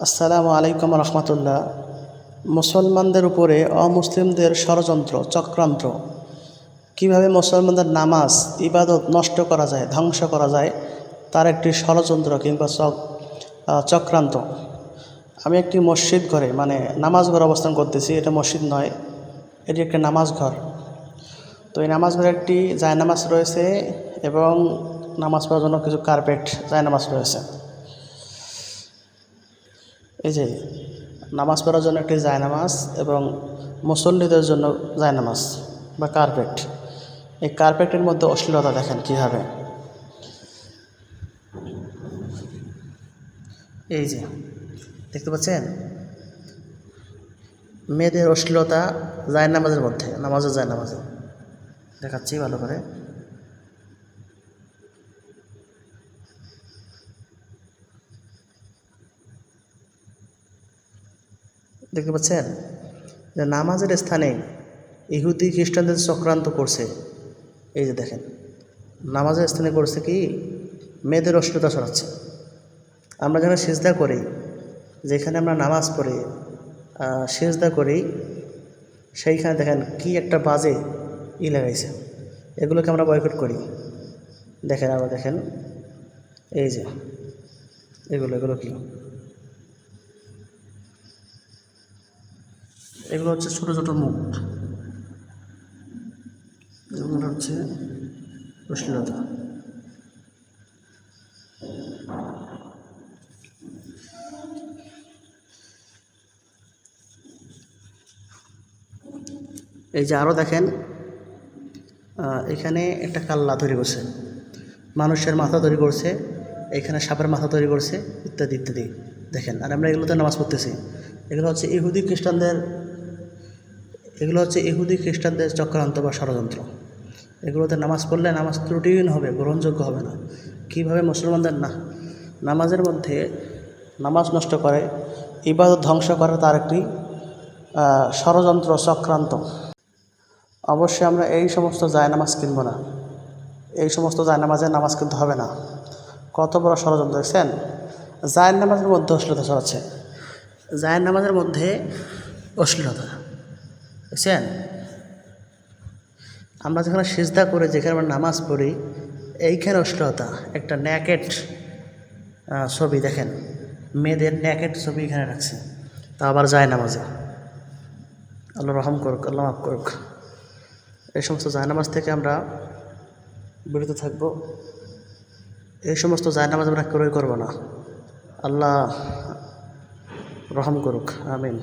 আসসালামু আলাইকুম রহমতুল্লাহ। মুসলমানদের উপরে অমুসলিমদের ষড়যন্ত্র, চক্রান্ত। কীভাবে মুসলমানদের নামাজ, ইবাদত নষ্ট করা যায়, ধ্বংস করা যায়, তার একটি ষড়যন্ত্র কিংবা চক- চক্রান্ত। আমি একটি মসজিদ ঘরে মানে নামাজ ঘর অবস্থান করতেছি, এটা মসজিদ নয়, এটি একটি নামাজ ঘর। তো এই নামাজ ঘরে একটি জায়নামাজ রয়েছে এবং নামাজ পড়ার জন্য কিছু কার্পেট জায়নামাজ রয়েছে। এই যে নামাজ পড়ার জন্য একটি জায়নামাজ এবং মুসল্লিদের জন্য জায়নামাজ বা কার্পেট এই কার্পেটের মধ্যে অশ্লীলতা দেখেন কীভাবে? এই যে, দেখতে পাচ্ছেন? মেয়েদের অশ্লীলতা জায়নামাজের মধ্যে, নামাজের জায়নামাজে। দেখাচ্ছি ভালো করে। দেখতে পাচ্ছেন? যে নামাজের স্থানে ইহুদি খ্রিস্টানদের চক্রান্ত করছে। এই যে দেখেন, নামাজের স্থানে করছে কি? মেয়েদের অশ্লীলতা ছড়াচ্ছে। আমরা যারা সেজদা করি, যেখানে আমরা নামাজ পড়ি সেজদা করি, সেইখানে দেখেন কি একটা বাজে ই লাগাইছে। এগুলোকে আমরা বয়কট করি। দেখেন, আবার দেখেন, এই যে, এগুলো এগুলো কি? এগুলো হচ্ছে ছোটো ছোটো মুখ। এগুলো হচ্ছে অশ্লীলতা এই যে আরও দেখেন এখানে একটা কাল্লা তৈরি করছে। মানুষের মাথা তৈরি করছে, এখানে সাপের মাথা তৈরি করছে, ইত্যাদি ইত্যাদি। দেখেন, আর আমরা এগুলোতে নামাজ পড়তেছি। এগুলো হচ্ছে ইহুদি খ্রিস্টানদের এগুলো হচ্ছে ইহুদি খ্রিস্টানদের চক্রান্ত বা ষড়যন্ত্র। এগুলোতে নামাজ পড়লে নামাজ ত্রুটিহীন হবে, গ্রহণযোগ্য হবে না। কীভাবে মুসলমানদের না, নামাজের মধ্যে নামাজ নষ্ট করে, ইবাদত ধ্বংস করে তার একটি ষড়যন্ত্র, চক্রান্ত। অবশ্যই আমরা এই সমস্ত জায় নামাজ কিনবো না। এই সমস্ত জায়নামাজে নামাজ কিনতে হবে না। কত বড় ষড়যন্ত্র, দেখছেন? জায়ের নামাজের মধ্যে অশ্লীলতা ছড়াচ্ছে। জায়ের নামাজের মধ্যে অশ্লীলতা। দেখছেন আমরা যেখানে সিজদা করে, যেখানে আমরা নামাজ পড়ি, এইখানে অশ্লীলতা, একটা ন্যাকেট ছবি দেখেন। মেয়েদের ন্যাকেট ছবি এখানে রাখছে তা আবার যায় নামাজে। আল্লাহ রহম করুক, আল্লাহ মাফ করুক। এই সমস্ত জায়নামাজ থেকে আমরা বিরত থাকব। এই সমস্ত জায়নামাজ আমরা ক্রয় করব না। আল্লাহ রহম করুক, আমিন।